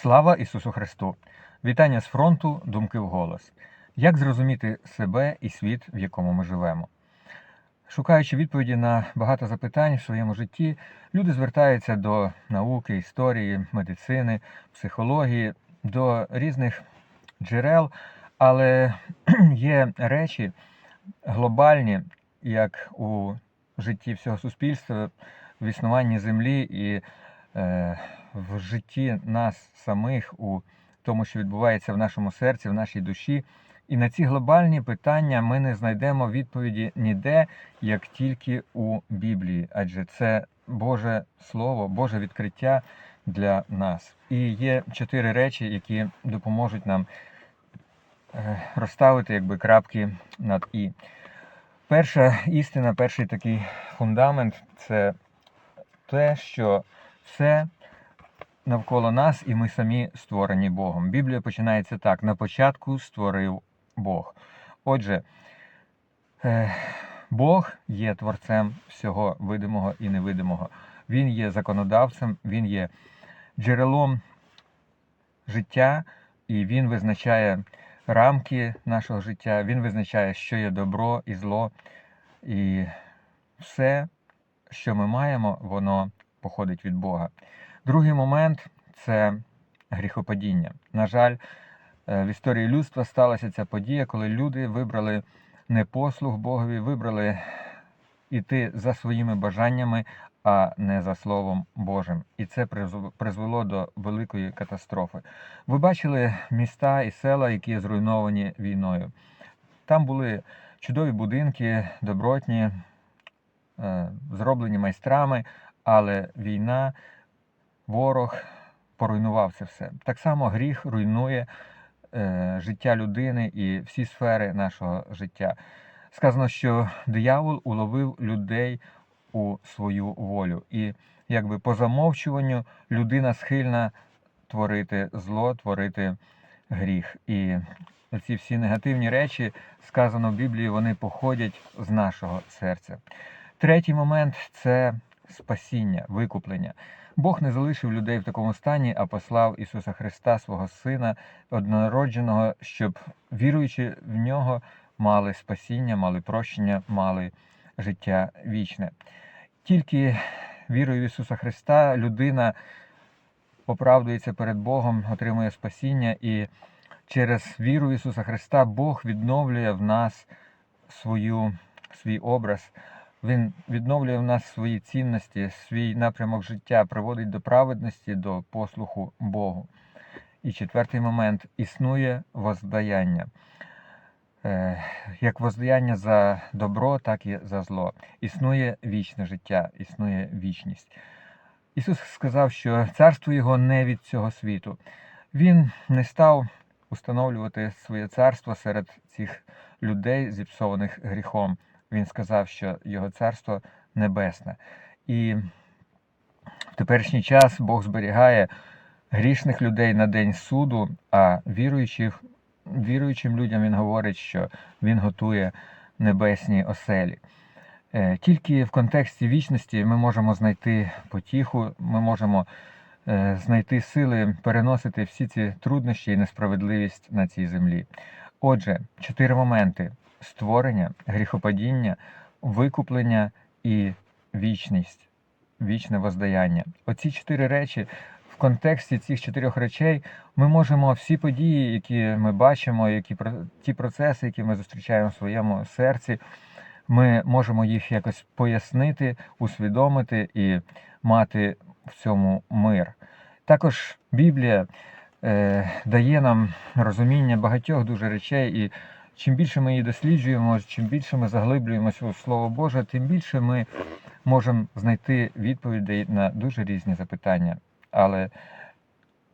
Слава Ісусу Христу! Вітання з фронту, думки в голос. Як зрозуміти себе і світ, в якому ми живемо? Шукаючи відповіді на багато запитань в своєму житті, люди звертаються до науки, історії, медицини, психології, до різних джерел, але є речі глобальні, як у житті всього суспільства, в існуванні землі і е, в житті нас самих, у тому, що відбувається в нашому серці, в нашій душі. І на ці глобальні питання ми не знайдемо відповіді ніде, як тільки у Біблії, адже це Боже Слово, Боже відкриття для нас. І є чотири речі, які допоможуть нам е, розставити якби крапки над і. Перша істина, перший такий фундамент це те, що все навколо нас і ми самі створені Богом. Біблія починається так: на початку створив Бог. Отже, е, Бог є творцем всього видимого і невидимого. Він є законодавцем, Він є джерелом життя, і Він визначає рамки нашого життя, Він визначає, що є добро і зло. І все, що ми маємо, воно походить від Бога. Другий момент це гріхопадіння. На жаль, е, в історії людства сталася ця подія, коли люди вибрали не послуг Богові, вибрали іти за своїми бажаннями, а не за Словом Божим. І це призвело до великої катастрофи. Ви бачили міста і села, які зруйновані війною. Там були чудові будинки, добротні, е, зроблені майстрами, але війна, ворог поруйнував це все. Так само гріх руйнує е, життя людини і всі сфери нашого життя. Сказано, що диявол уловив людей у свою волю. І якби по замовчуванню людина схильна творити зло, творити гріх. І ці всі негативні речі, сказано в Біблії, вони походять з нашого серця. Третій момент це спасіння, викуплення. Бог не залишив людей в такому стані, а послав Ісуса Христа, свого Сина, однородженого, щоб віруючи в нього, мали спасіння, мали прощення, мали життя вічне. Тільки вірою в Ісуса Христа людина оправдується перед Богом, отримує спасіння, і через віру в Ісуса Христа Бог відновлює в нас свою, свій образ. Він відновлює в нас свої цінності, свій напрямок життя, приводить до праведності, до послуху Богу. І четвертий момент існує воздаяння. Е, Як воздаяння за добро, так і за зло. Існує вічне життя, існує вічність. Ісус сказав, що царство Його не від цього світу. Він не став установлювати своє царство серед цих людей, зіпсованих гріхом. Він сказав, що його царство небесне. І в теперішній час Бог зберігає грішних людей на день суду, а віруючих, віруючим людям Він говорить, що Він готує небесні оселі. Е, Тільки в контексті вічності ми можемо знайти потіху, ми можемо е, знайти сили переносити всі ці труднощі і несправедливість на цій землі. Отже, чотири моменти: створення, гріхопадіння, викуплення і вічність, вічне воздаяння. Оці чотири речі. В контексті цих чотирьох речей ми можемо всі події, які ми бачимо, які ті процеси, які ми зустрічаємо в своєму серці, ми можемо їх якось пояснити, усвідомити і мати в цьому мир. Також Біблія е, дає нам розуміння багатьох дуже речей, і чим більше ми її досліджуємо, чим більше ми заглиблюємося у Слово Боже, тим більше ми можемо знайти відповідей на дуже різні запитання. Але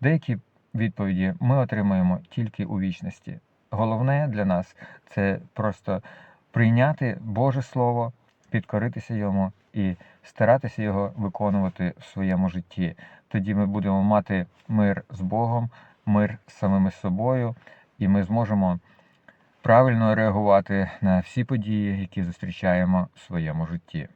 деякі відповіді ми отримаємо тільки у вічності. Головне для нас це просто прийняти Боже Слово, підкоритися йому і старатися його виконувати в своєму житті. Тоді ми будемо мати мир з Богом, мир з самими собою, і ми зможемо правильно реагувати на всі події, які зустрічаємо в своєму житті.